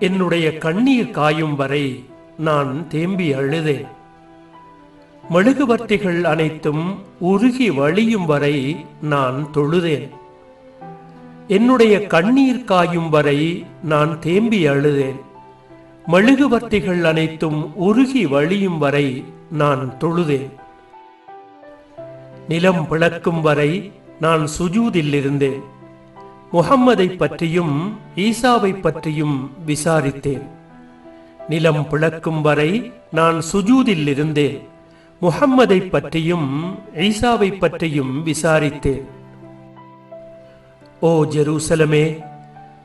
என்னுடைய கண்ணீர் காயும் வரை நான் தேம்பி அழுதேன். மெழுகுவர்த்திகள் அனைத்தும் உருகி வழியும் வரை நான் தொழுதேன். என்னுடைய கண்ணீர் காயும் வரை நான் தேம்பி அழுதேன். மெழுகுவர்த்திகள் அனைத்தும் உருகி வழியும் வரை நான் தொழுதேன். நிலம் பிளக்கும் வரை நான் சுஜூதில் இருந்தேன் முகம்மதை பற்றியும் ஈசாவை பற்றியும் விசாரித்தேன். நிலம் பிளக்கும் வரை நான் சுஜூதில் இருந்தேன் முகம்மதை பற்றியும் ஈசாவை பற்றியும் விசாரித்தேன். ஓ ஜெருசலமே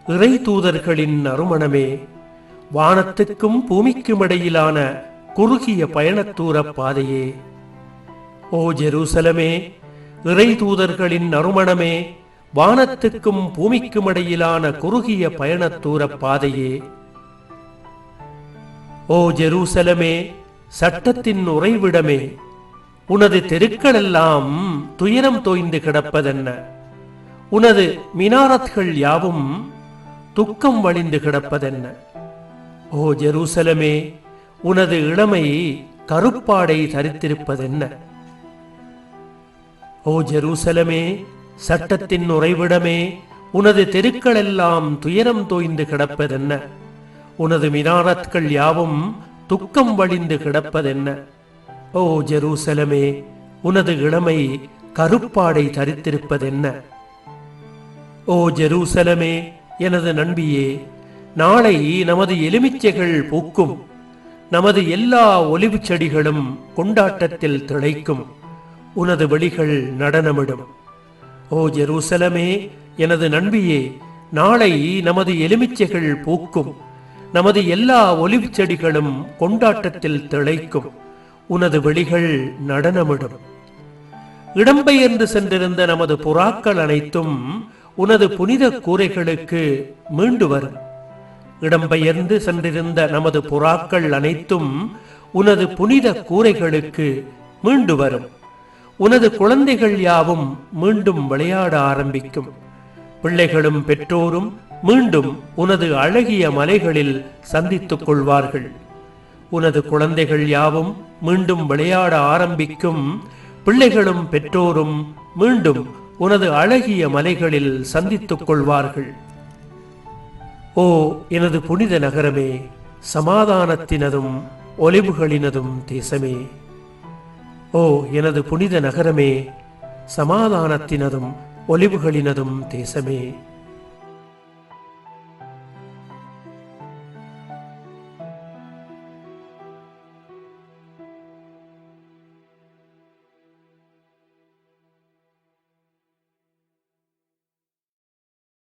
இறை தூதர்களின் நறுமணமே வானத்துக்கும் பூமிக்கும் இடையிலான குறுகிய பயணத்தூர பாதையே. ஓ ஜெருசலமே இறை தூதர்களின் நறுமணமே வானத்துக்கும் பூமிக்கும் இடையிலான குறுகிய பயணத்தூர பாதையே. ஓ ஜெருசலமே சட்டத்தின் உறைவிடமே உனது தெருக்களெல்லாம் துயரம் தோய்ந்து கிடப்பதென்ன? உனது மினாரத்கள் யாவும் துக்கம் வழிந்து கிடப்பதென்ன? ஓ ஜெருசலமே உனது இளமை கருப்பாடை தரித்திருப்பதென்ன? ஓ ஜெருசலமே சட்டத்தின் உறைவிடமே உனது தெருக்கள் எல்லாம் துயரம் தோய்ந்து கிடப்பதென்ன? உனது மினாரத்கள் யாவும் துக்கம் வழிந்து கிடப்பதென்ன? ஓ ஜெருசலமே உனது இளமை கருப்பாடை தரித்திருப்பதென்ன? ஓ ஜெருசலமே எனது நண்பியே நாளை நமது எலுமிச்சைகள் பூக்கும். நமது எல்லா ஒலிவு செடிகளும் கொண்டாட்டத்தில் திளைக்கும். உனது வெளிகள் நடனமிடும். ஓ ஜெருசலமே எனது நண்பியே நாளை நமது எலுமிச்சைகள் பூக்கும். நமது எல்லா ஒலிவுச் செடிகளும் கொண்டாட்டத்தில் திளைக்கும். உனது வெளிகள் நடனமிடும். இடம்பெயர்ந்து சென்றிருந்த நமது புறாக்கள் அனைத்தும் உனது புனித கூரைகளுக்கு மீண்டு வரும். இடம்பெயர்ந்து சென்றிருந்த நமது புறாக்கள் அனைத்தும் உனது புனித கூரைகளுக்கு மீண்டு வரும். உனது குழந்தைகள் யாவும் மீண்டும் விளையாட ஆரம்பிக்கும். பிள்ளைகளும் பெற்றோரும் மீண்டும் உனது அழகிய மலைகளில் சந்தித்துக் கொள்வார்கள். உனது குழந்தைகள் யாவும் மீண்டும் விளையாட ஆரம்பிக்கும். பிள்ளைகளும் பெற்றோரும் மீண்டும் உனது அழகிய மலைகளில் சந்தித்துக் கொள்வார்கள். ஓ எனது புனித நகரமே சமாதானத்தினதும் ஒலிவுகளினதும் தேசமே. ஓ எனது புனித நகரமே சமாதானத்தினதும் ஒலிவுகளினதும் தேசமே.